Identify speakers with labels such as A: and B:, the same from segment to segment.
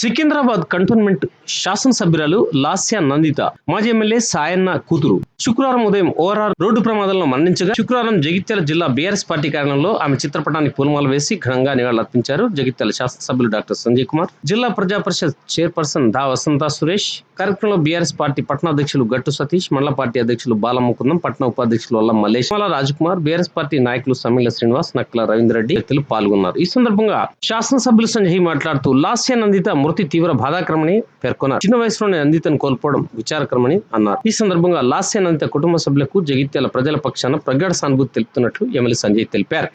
A: Secunderabad cantonment శాసనసభ్యురాలు లాస్య నందిత మాజీ MLA Sayanna కూతురు. శుక్రవారం ఉదయం ఓఆర్ఆర్ రోడ్డు ప్రమాదంలో మరణించగా శుక్రవారం జగిత్యాల జిల్లా బీఆర్ఎస్ పార్టీ కార్యాలయంలో ఆమె చిత్రపటానికి పూలమాల వేసి ఘనంగా నివాళులర్పించారు జగిత్యాల శాసనసభ్యులు డాక్టర్ సంజయ్ కుమార్ జిల్లా ప్రజా పరిషత్ చైర్పర్సన్ దా వసంత సురేష్ కార్యక్రమంలో బీఆర్ఎస్ పార్టీ పట్టణాధ్యక్షులు గట్టు సతీష్ మండల పార్టీ అధ్యక్షులు బాలముకుందం పట్టణ ఉపాధ్యక్షులు వల్ల మల్లేష్ మాల రాజ్కుమార్ బీఆర్ఎస్ పార్టీ నాయకులు సమీల శ్రీనివాస్ నక్కల రవీంద్రెడ్డి వ్యక్తులు పాల్గొన్నారు. ఈ సందర్భంగా శాసనసభ్యులు సంజయ్ మాట్లాడుతూ లాస్య నందిత మృతి తీవ్ర బాధాకరమని పేర్కొన్నారు. చిన్న వయసులోనే నందితను కోల్పోవడం విచారకరమని అన్నారు. ఈ సందర్భంగా లాస్య నందిత కుటుంబ సభ్యులకు జగిత్యాల ప్రజల పక్షాన ప్రగాఢ సానుభూతి తెలుపుతున్నట్లు ఎమ్మెల్యే సంజయ్ తెలిపారు.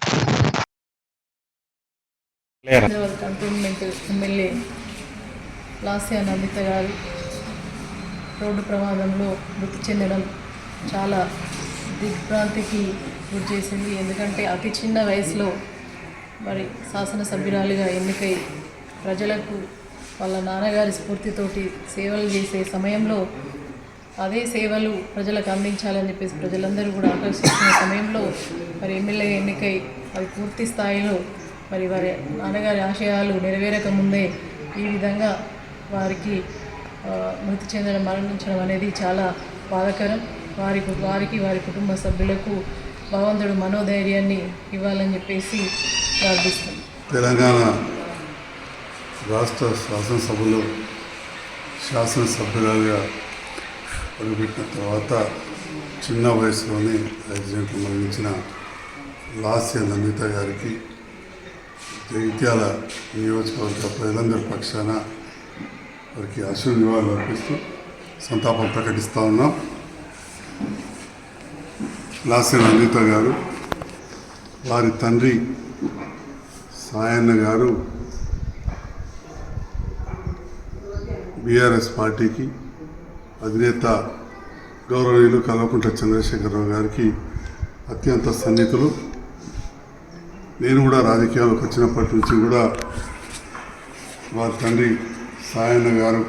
B: ఎమ్మెల్యే లాస్యా నందిత గారు రోడ్డు ప్రమాదంలో మృతి చెందడం చాలా దిగ్భ్రాంతికి గురి చేసింది. ఎందుకంటే అతి చిన్న వయసులో మరి శాసనసభ్యురాలిగా ఎన్నికై ప్రజలకు వాళ్ళ నాన్నగారి స్ఫూర్తితోటి సేవలు చేసే సమయంలో అదే సేవలు ప్రజలకు అందించాలని చెప్పేసి ప్రజలందరూ కూడా ఆకర్షిస్తున్న సమయంలో మరి ఎమ్మెల్యే ఎన్నికై అది పూర్తి స్థాయిలో మరి వారి నాన్నగారి ఆశయాలు నెరవేరక ముందే ఈ విధంగా వారికి మృతి చెందడం మరణించడం అనేది చాలా బాధకరం. వారి వారికి వారి కుటుంబ సభ్యులకు భగవంతుడు మనోధైర్యాన్ని ఇవ్వాలని చెప్పేసి ప్రార్థిస్తాం
C: తెలంగాణ రాష్ట్ర శాసనసభలో శాసనసభ్యురాలుగా అడుగుపెట్టిన తర్వాత చిన్న వయసులోనే యాక్సిడెంట్ మరణించిన లాస్య నమిత గారికి జగిత్యాల నియోజకవర్గ ప్రజలందరి పక్షాన వారికి అశు నివాళులు అర్పిస్తూ సంతాపం ప్రకటిస్తూ ఉన్నాం. లాస్య నందిత గారు వారి తండ్రి సాయన్న గారు బీఆర్ఎస్ పార్టీకి అధినేత గౌరవనీయులు కల్వకుంట్ల చంద్రశేఖరరావు గారికి అత్యంత సన్నిహితులు. నేను కూడా రాజకీయాలకు వచ్చినప్పటి నుంచి కూడా వారి తండ్రి సాయన్న గారు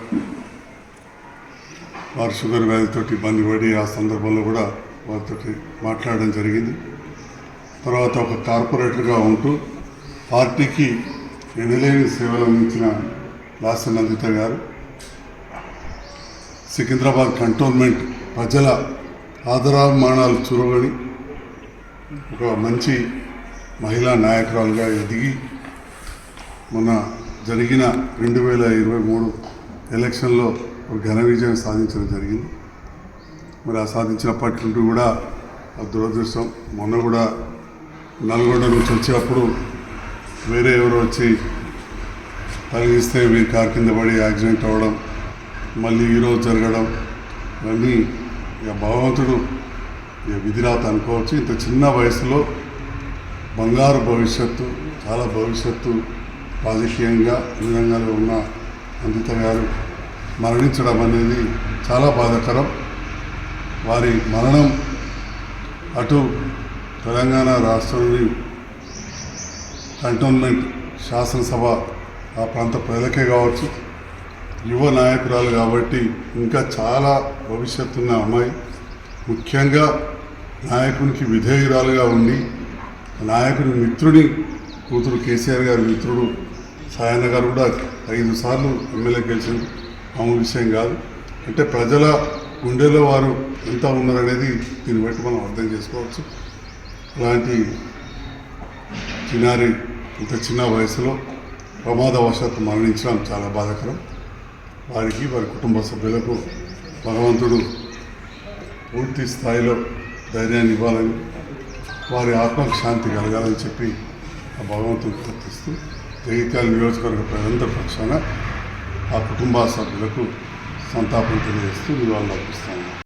C: వారు షుగర్ వ్యాధితో ఇబ్బంది పడి ఆ సందర్భంలో కూడా వారితో మాట్లాడడం జరిగింది. తర్వాత ఒక కార్పొరేటర్గా ఉంటూ పార్టీకి ఎనలేని సేవలు అందించిన లాస్య నందిత గారు సికింద్రాబాద్ కంటోన్మెంట్ ప్రజల ఆదరాభిమానాలు చురగని ఒక మంచి మహిళా నాయకురాలుగా ఎదిగి మొన్న జరిగిన రెండు వేల ఇరవై మూడు ఎలక్షన్లో ఒక ఘన విజయం సాధించడం జరిగింది. మరి ఆ సాధించినప్పటి నుండి కూడా ఆ దురదృష్టం. మొన్న కూడా నల్గొండ నుంచి వచ్చేటప్పుడు వేరే ఎవరో వచ్చి తగిలిస్తే మీ కారు కింద పడి యాక్సిడెంట్ అవ్వడం మళ్ళీ ఈరోజు జరగడం ఇవన్నీ ఇక భగవంతుడు ఇక విధిరాత అనుకోవచ్చు. ఇంత చిన్న వయసులో బంగారు భవిష్యత్తు చాలా భవిష్యత్తు రాజకీయంగా అన్ని రంగాల్లో ఉన్న అందిత గారు మరణించడం అనేది చాలా బాధాకరం. వారి మరణం అటు తెలంగాణ రాష్ట్రంలోని కంటోన్మెంట్ శాసనసభ ఆ ప్రాంత ప్రజలకే కావచ్చు. యువ నాయకురాలు కాబట్టి ఇంకా చాలా భవిష్యత్తు ఉన్న అమ్మాయి. ముఖ్యంగా నాయకునికి విధేయురాలుగా ఉండి నాయకుని మిత్రుని కూతురు కేసీఆర్ గారి మిత్రుడు సాయన్న గారు కూడా ఐదు సార్లు ఎమ్మెల్యే గెలిచిన మామూలు విషయం కాదు. అంటే ప్రజల గుండెలో వారు ఎంత ఉన్నారనేది దీన్ని బట్టి మనం అర్థం చేసుకోవచ్చు. అలాంటి చిన్నారి ఇంత చిన్న వయసులో ప్రమాదవశాత్తు మరణించడం చాలా బాధాకరం. వారికి వారి కుటుంబ సభ్యులకు భగవంతుడు పూర్తి స్థాయిలో ధైర్యాన్ని ఇవ్వాలని వారి ఆత్మకు శాంతి కలగాలని చెప్పి ఆ భగవంతుడు ప్రార్థిస్తూ జగిత్యాల నియోజకవర్గ ప్రజలందరి పక్షాన ఆ కుటుంబ సభ్యులకు సంతాపం తెలియజేస్తూ నివాళులు అర్పిస్తాను